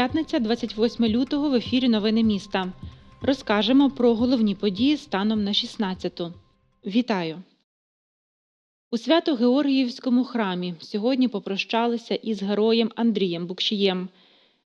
П'ятниця, 28 лютого в ефірі Новини міста. Розкажемо про головні події станом на 16-ту. Вітаю! У Свято-Георгіївському храмі сьогодні попрощалися із героєм Андрієм Букшієм.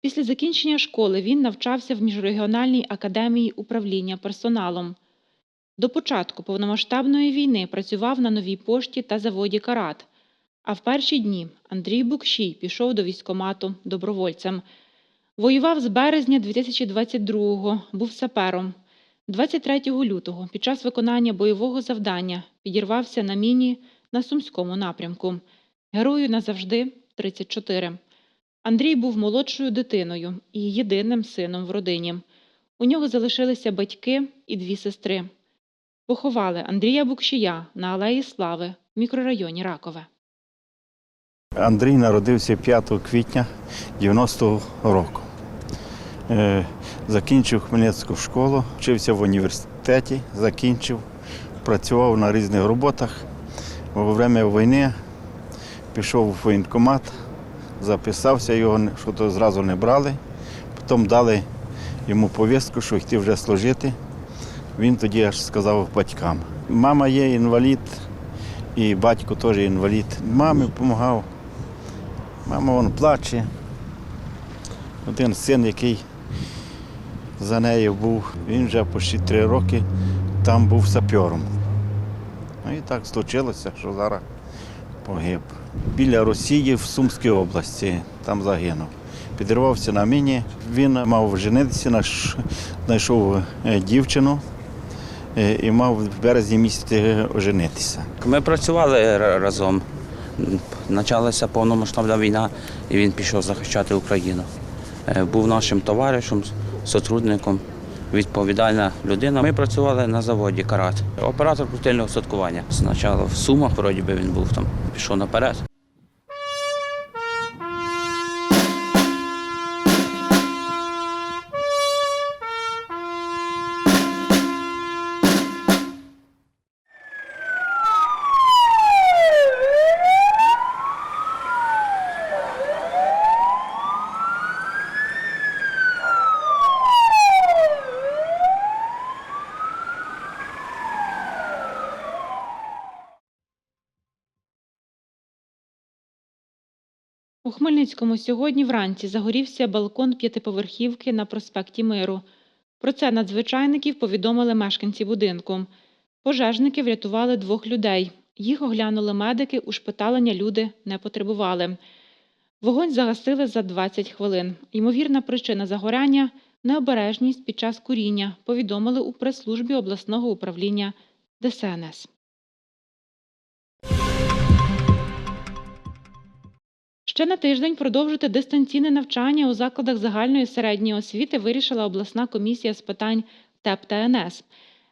Після закінчення школи він навчався в міжрегіональній академії управління персоналом. До початку повномасштабної війни працював на новій пошті та заводі Карат. А в перші дні Андрій Букшій пішов до військомату добровольцем. Воював з березня 2022-го, був сапером. 23 лютого під час виконання бойового завдання підірвався на міні на Сумському напрямку. Герою назавжди 34. Андрій був молодшою дитиною і єдиним сином в родині. У нього залишилися батьки і дві сестри. Поховали Андрія Букшія на Алеї Слави в мікрорайоні Ракове. Андрій народився 5 квітня 90-го року. Е, Закінчив Хмельницьку школу, вчився в університеті, закінчив, працював на різних роботах. Во время війни пішов в воєнкомат, записався, його що то зразу не брали. Потім дали йому повістку, що йти вже служити. Він тоді аж сказав батькам. Мама є інвалід, і батько теж інвалід. Мамі допомагав. Мама вон плаче. Один син, який за нею був, він вже почти три роки там був сапером. Ну і так случилося, що зараз погиб. Біля Росії в Сумській області там загинув. Підірвався на міні. Він мав женитися, знайшов е, дівчину е, і мав в березні місяці оженитися. Ми працювали разом. Почалася повномасштабна війна, і він пішов захищати Україну. Е, Був нашим товаришем, сотрудником, відповідальна людина. Ми працювали на заводі Карат. Оператор крутильного садкування. Спочатку в Сумах, вроді би він був там, пішов наперед. Хмельницькому сьогодні вранці загорівся балкон п'ятиповерхівки на проспекті Миру. Про це надзвичайників повідомили мешканці будинку. Пожежники врятували двох людей. Їх оглянули медики, ушпиталення люди не потребували. Вогонь загасили за 20 хвилин. Ймовірна причина загоряння необережність під час куріння, повідомили у прес-службі обласного управління ДСНС. Ще на тиждень продовжити дистанційне навчання у закладах загальної середньої освіти вирішила обласна комісія з питань ТЕП та НС.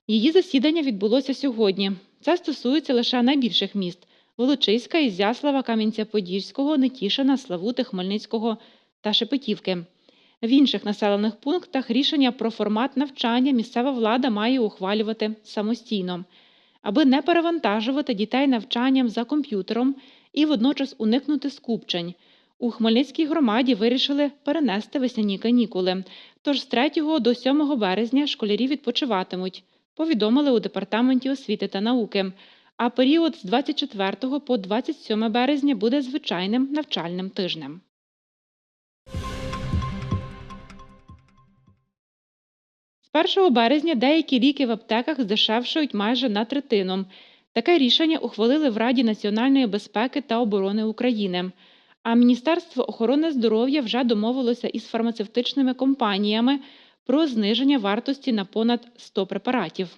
Її засідання відбулося сьогодні. Це стосується лише найбільших міст Волочиська, Ізяслава, Кам'янця-Подільського, Нетішина, Славути, Хмельницького та Шепетівки. В інших населених пунктах рішення про формат навчання місцева влада має ухвалювати самостійно, аби не перевантажувати дітей навчанням за комп'ютером і водночас уникнути скупчень. У Хмельницькій громаді вирішили перенести весняні канікули. Тож з 3 до 7 березня школярі відпочиватимуть, повідомили у департаменті освіти та науки. А період з 24 по 27 березня буде звичайним навчальним тижнем. З 1 березня деякі ліки в аптеках здешевшують майже на третину. Таке рішення ухвалили в Раді національної безпеки та оборони України. А Міністерство охорони здоров'я вже домовилося із фармацевтичними компаніями про зниження вартості на понад 100 препаратів.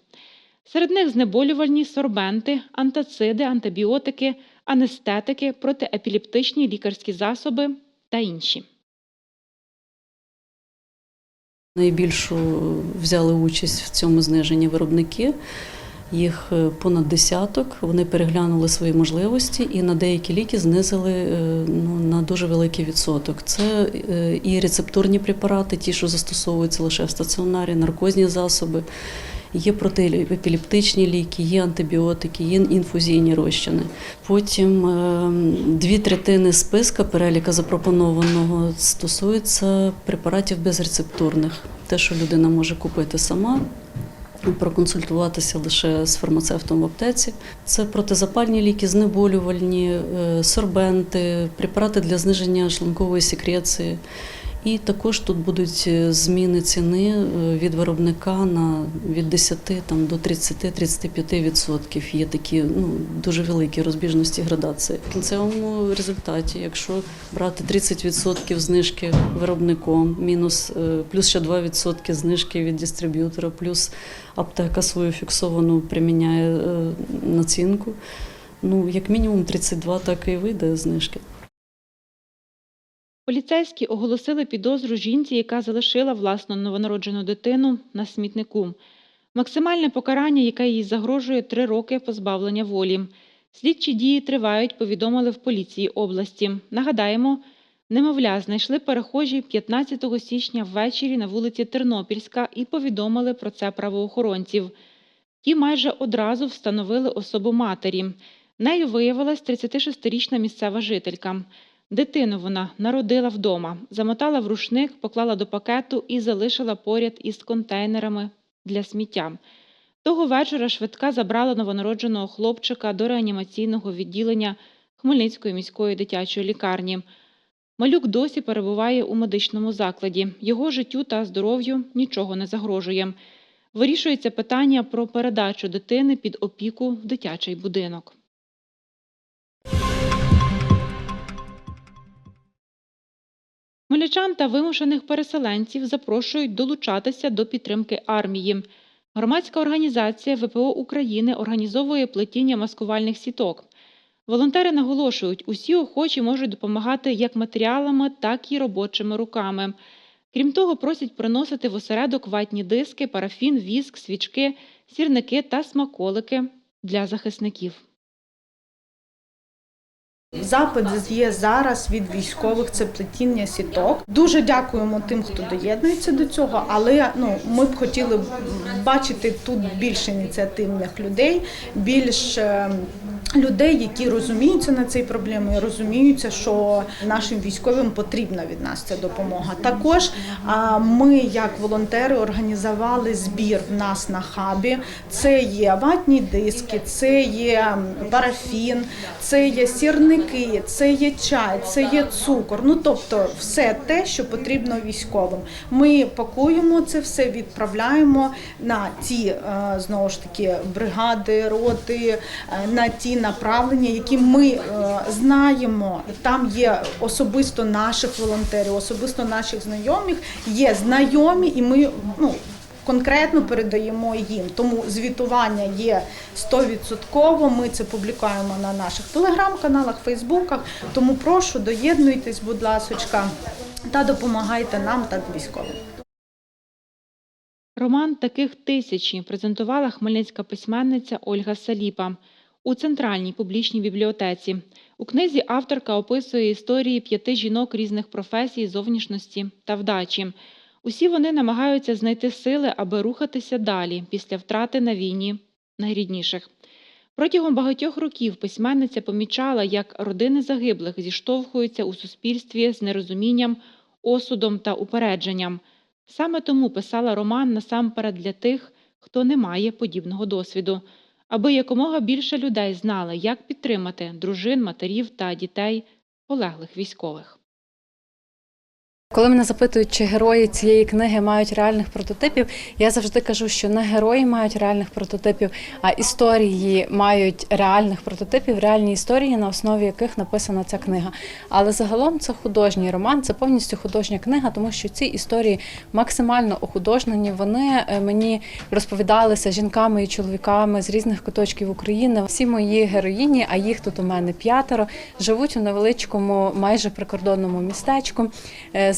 Серед них знеболювальні сорбенти, антациди, антибіотики, анестетики, протиепілептичні лікарські засоби та інші. Найбільшу взяли участь в цьому зниженні виробники. Їх е, понад десяток. Вони переглянули свої можливості і на деякі ліки знизили е, ну, на дуже великий відсоток. Це е, і рецептурні препарати, ті, що застосовуються лише в стаціонарі, наркозні засоби, Є протиепілептичні ліки, є антибіотики, є інфузійні розчини. Потім дві третини списка переліка запропонованого стосується препаратів безрецептурних, те, що людина може купити сама. Проконсультуватися лише з фармацевтом в аптеці. Це протизапальні ліки, знеболювальні, е, сорбенти, препарати для зниження шлункової секреції. І також тут будуть е, зміни ціни е, від виробника на від 10 там, до 30-35%. відсотків. Є такі ну, дуже великі розбіжності градації. В кінцевому результаті, якщо брати 30% знижки виробником, мінус е, плюс ще 2% знижки від дистриб'ютора, плюс аптека свою фіксовану приміняє націнку, ну як мінімум 32 так і вийде знижки. Поліцейські оголосили підозру жінці, яка залишила власну новонароджену дитину на смітнику. Максимальне покарання, яке їй загрожує три роки позбавлення волі. Слідчі дії тривають, повідомили в поліції області. Нагадаємо, немовля знайшли перехожі 15 січня ввечері на вулиці Тернопільська і повідомили про це правоохоронців. Ті майже одразу встановили особу матері. Нею виявилась 36-річна місцева жителька. Дитину вона народила вдома, замотала в рушник, поклала до пакету і залишила поряд із контейнерами для сміття. Того вечора швидка забрала новонародженого хлопчика до реанімаційного відділення Хмельницької міської дитячої лікарні. Малюк досі перебуває у медичному закладі. Його життю та здоров'ю нічого не загрожує. Вирішується питання про передачу дитини під опіку в дитячий будинок. Хмельничан та вимушених переселенців запрошують долучатися до підтримки армії. Громадська організація ВПО України організовує плетіння маскувальних сіток. Волонтери наголошують, усі охочі можуть допомагати як матеріалами, так і робочими руками. Крім того, просять приносити в осередок ватні диски, парафін, віск, свічки, сірники та смаколики для захисників. Запит є зараз від військових це плетіння сіток. Дуже дякуємо тим, хто доєднується до цього, але ну ми б хотіли бачити тут більше ініціативних людей, більш е, людей, які розуміються на цій проблемі, розуміються, що нашим військовим потрібна від нас ця допомога. Також ми, як волонтери, організували збір в нас на хабі. Це є ватні диски, це є парафін, це є сірники, це є чай, це є цукор. Ну тобто, все те, що потрібно військовим. Ми пакуємо це все, відправляємо на ті е, знову ж таки бригади, роти, е, на ті направлення, які ми е, знаємо. Там є особисто наших волонтерів, особисто наших знайомих, є знайомі, і ми ну. Конкретно передаємо їм, тому звітування є 100%, Ми це публікуємо на наших телеграм-каналах, фейсбуках. Тому прошу доєднуйтесь, будь ласочка, та допомагайте нам та військовим. Роман таких тисячі презентувала хмельницька письменниця Ольга Саліпа у центральній публічній бібліотеці. У книзі авторка описує історії п'яти жінок різних професій, зовнішності та вдачі. Усі вони намагаються знайти сили, аби рухатися далі після втрати на війні найрідніших. Протягом багатьох років письменниця помічала, як родини загиблих зіштовхуються у суспільстві з нерозумінням, осудом та упередженням. Саме тому писала роман насамперед для тих, хто не має подібного досвіду, аби якомога більше людей знали, як підтримати дружин, матерів та дітей полеглих військових. Коли мене запитують, чи герої цієї книги мають реальних прототипів, я завжди кажу, що не герої мають реальних прототипів, а історії мають реальних прототипів, реальні історії, на основі яких написана ця книга. Але загалом це художній роман, це повністю художня книга, тому що ці історії максимально охудожнені. Вони е, мені розповідалися жінками і чоловіками з різних куточків України. Всі мої героїні, а їх тут у мене п'ятеро, живуть у невеличкому, майже прикордонному містечку.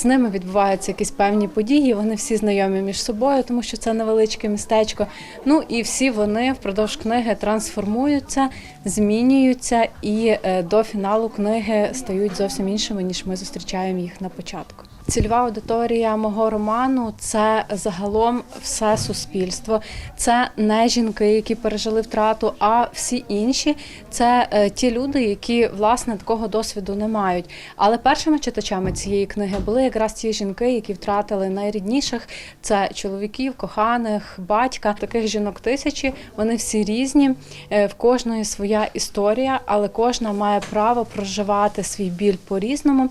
З ними відбуваються якісь певні події. Вони всі знайомі між собою, тому що це невеличке містечко. Ну і всі вони впродовж книги трансформуються, змінюються і е, до фіналу книги стають зовсім іншими, ніж ми зустрічаємо їх на початку. Цільова аудиторія мого роману це загалом все суспільство. Це не жінки, які пережили втрату, а всі інші це е, ті люди, які власне такого досвіду не мають. Але першими читачами цієї книги були якраз ті жінки, які втратили найрідніших. Це чоловіків, коханих, батька. Таких жінок тисячі. Вони всі різні. е, В кожної своя історія, але кожна має право проживати свій біль по-різному.